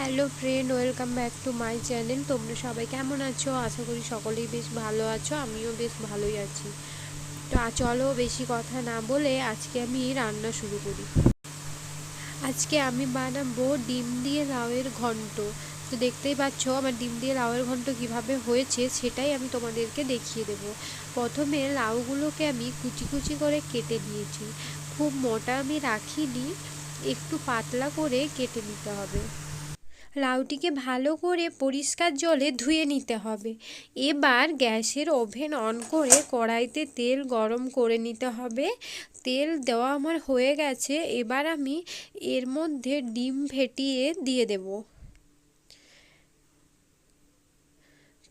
Hello friend, welcome back to my channel. তোমরা সবাই কেমন আছো? আশা করি সকলেই বেশ ভালো আছো, আমিও বেশ ভালোই আছি। তো চলো বেশি কথা না বলে আজকে আমি রান্না শুরু করি। আজকে আমি বানাবো ডিম দিয়ে লাউয়ের ঘন্ট। তো দেখতেই পাচ্ছ আমার ডিম দিয়ে লাউয়ের ঘন্ট কীভাবে হয়েছে সেটাই আমি তোমাদেরকে দেখিয়ে দেব। প্রথমে লাউগুলোকে আমি কুচি কুচি করে কেটে নিয়েছি। খুব মোটা আমি রাখিনি, একটু পাতলা করে কেটে নিতে হবে। লাউটিকে ভালো করে পরিষ্কার জলে ধুয়ে নিতে হবে। এবার গ্যাসের ওভেন অন করে কড়াইতে তেল গরম করে নিতে হবে। তেল দেওয়া আমার হয়ে গেছে, এবার আমি এর মধ্যে ডিম ফেটিয়ে দিয়ে দেব।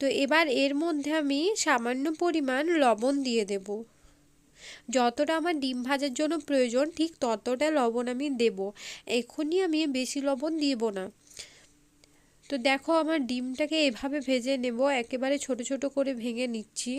তো এবার এর মধ্যে আমি সামান্য পরিমাণ লবণ দিয়ে দেব। যতটা আমার ডিম ভাজার জন্য প্রয়োজন, ঠিক ততটা লবণ আমি দেব। এখনই আমি বেশি লবণ দিব না। তো দেখো আমার ডিমটাকে এভাবে ভেজে নেব, একেবারে ছোট ছোট করে ভেঙে নিচ্ছি।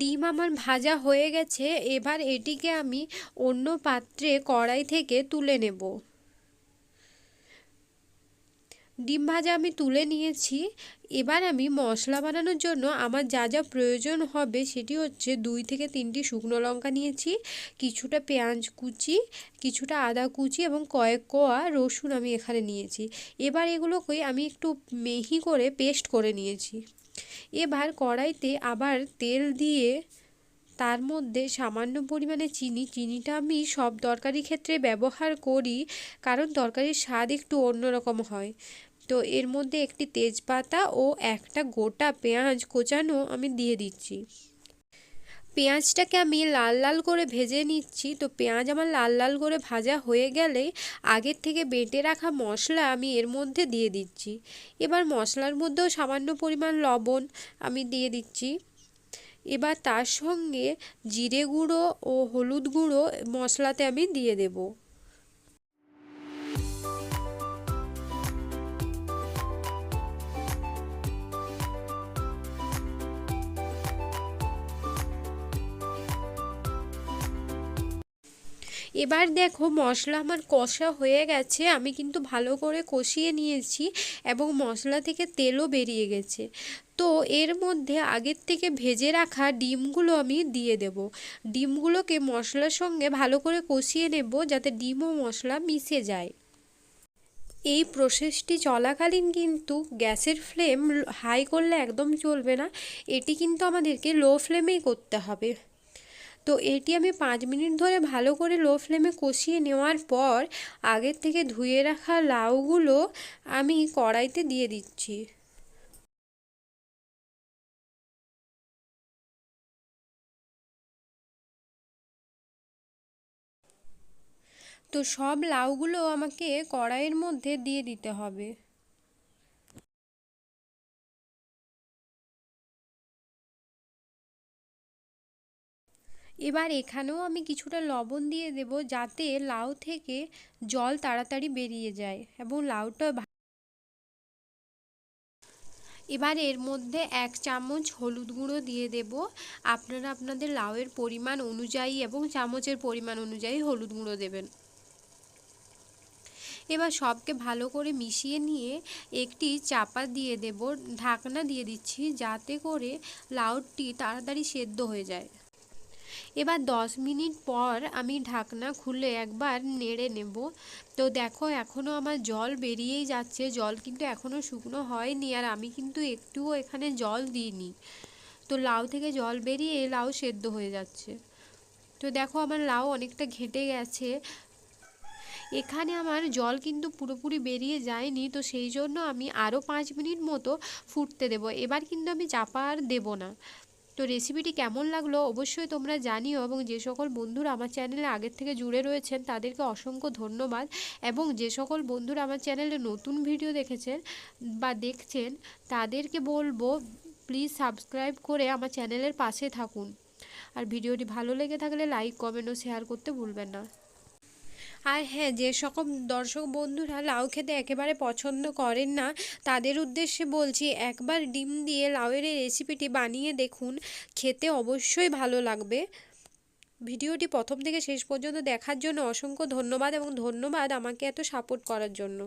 ডিম আমার ভাজা হয়ে গেছে, এবার এটিকে আমি অন্য পাত্রে কড়াই থেকে তুলে নেব। ডিম ভাজা আমি তুলে নিয়েছি। এবার আমি মশলা বানানোর জন্য আমার যা যা প্রয়োজন হবে সেটি হচ্ছে দুই থেকে তিনটি শুকনো লঙ্কা নিয়েছি, কিছুটা পেঁয়াজ কুচি, কিছুটা আদা কুচি এবং কয়েক কোয়া রসুন আমি এখানে নিয়েছি। এবার এগুলোকে আমি একটু মেহি করে পেস্ট করে নিয়েছি। এবার কড়াইতে আবার তেল দিয়ে তার মধ্যে সামান্য পরিমাণে চিনি, চিনিটা আমি সব তরকারি ক্ষেত্রে ব্যবহার করি, কারণ তরকারির স্বাদ একটু অন্যরকম হয়। তো এর মধ্যে একটি তেজপাতা ও একটা গোটা পেঁয়াজ কোচানো আমি দিয়ে দিচ্ছি। পেঁয়াজটাকে আমি লাল লাল করে ভেজে নিচ্ছি। তো পেঁয়াজ আমার লাল লাল করে ভাজা হয়ে গেলে আগের থেকে বেটে রাখা মশলা আমি এর মধ্যে দিয়ে দিচ্ছি। এবার মশলার মধ্যেও সামান্য পরিমাণ লবণ আমি দিয়ে দিচ্ছি। এবার তার সঙ্গে জিরে গুঁড়ো ও হলুদ গুঁড়ো মশলাতে আমি দিয়ে দেবো। এবার দেখো মশলা আমার কষা হয়ে গেছে, আমি কিন্তু ভালো করে কষিয়ে নিয়েছি এবং মশলা থেকে তেলও বেরিয়ে গেছে। তো এর মধ্যে আগের থেকে ভেজে রাখা ডিমগুলো আমি দিয়ে দেব। ডিমগুলোকে মশলার সঙ্গে ভালো করে কষিয়ে নেব যাতে ডিম ও মশলা মিশে যায়। এই প্রসেসটি চলাকালীন কিন্তু গ্যাসের ফ্লেম হাই করলে একদম চলবে না, এটি কিন্তু আমাদেরকে লো ফ্লেমেই করতে হবে। তো এটি আমি পাঁচ মিনিট ধরে ভালো করে লো ফ্লেমে কষিয়ে নেওয়ার পর আগের থেকে ধুয়ে রাখা লাউগুলো আমি কড়াইতে দিয়ে দিচ্ছি। তো সব লাউগুলো আমাকে কড়াইয়ের মধ্যে দিয়ে দিতে হবে। এবার এখানেও আমি কিছুটা লবণ দিয়ে দেব যাতে লাউ থেকে জল তাড়াতাড়ি বেরিয়ে যায় এবং লাউটা এবার এর মধ্যে এক চামচ হলুদ গুঁড়ো দিয়ে দেব। আপনারা আপনাদের লাউয়ের পরিমাণ অনুযায়ী এবং চামচের পরিমাণ অনুযায়ী হলুদ গুঁড়ো দেবেন। এবার সবকে ভালো করে মিশিয়ে নিয়ে একটি চাপা দিয়ে দেব, ঢাকনা দিয়ে দিচ্ছি যাতে করে লাউটি তাড়াতাড়ি সেদ্ধ হয়ে যায়। এবার দশ মিনিট পর আমি ঢাকনা খুলে একবার নেড়ে নেব। তো দেখো এখনও আমার জল বেরিয়েই যাচ্ছে, জল কিন্তু এখনও শুকনো হয়নি আর আমি কিন্তু একটুও এখানে জল দিইনি। তো লাউ থেকে জল বেরিয়ে লাউ সেদ্ধ হয়ে যাচ্ছে। তো দেখো আমার লাউ অনেকটা ঘেটে গেছে। এখানে আমার জল কিন্তু পুরোপুরি বেরিয়ে যায়নি, তো সেই জন্য আমি আরও পাঁচ মিনিট মতো ফুটতে দেবো। এবার কিন্তু আমি চাপা আর দেবো না। তো রেসিপিটি কেমন লাগল অবশ্যই তোমরা জানিও এবং যে সকল বন্ধুরা আমার চ্যানেলে আগের থেকে জুড়ে রয়েছেন তাদেরকে অসংখ্য ধন্যবাদ এবং যে সকল বন্ধুরা আমার চ্যানেলে নতুন ভিডিও দেখেছেন বা দেখছেন, তাদেরকে বলব প্লিজ সাবস্ক্রাইব করে আমার চ্যানেলের পাশে থাকুন। আর ভিডিওটি ভালো লেগে থাকলে লাইক কমেন্ট ও শেয়ার করতে ভুলবেন না। আর হ্যাঁ যে সকল দর্শক বন্ধুরা লাউ খেতে একেবারে পছন্দ করেন না, তাদের উদ্দেশ্যে বলছি একবার ডিম দিয়ে লাউয়ের এই রেসিপিটি বানিয়ে দেখুন, খেতে অবশ্যই ভালো লাগবে। ভিডিওটি প্রথম থেকে শেষ পর্যন্ত দেখার জন্য অসংখ্য ধন্যবাদ এবং ধন্যবাদ আমাকে এত সাপোর্ট করার জন্য।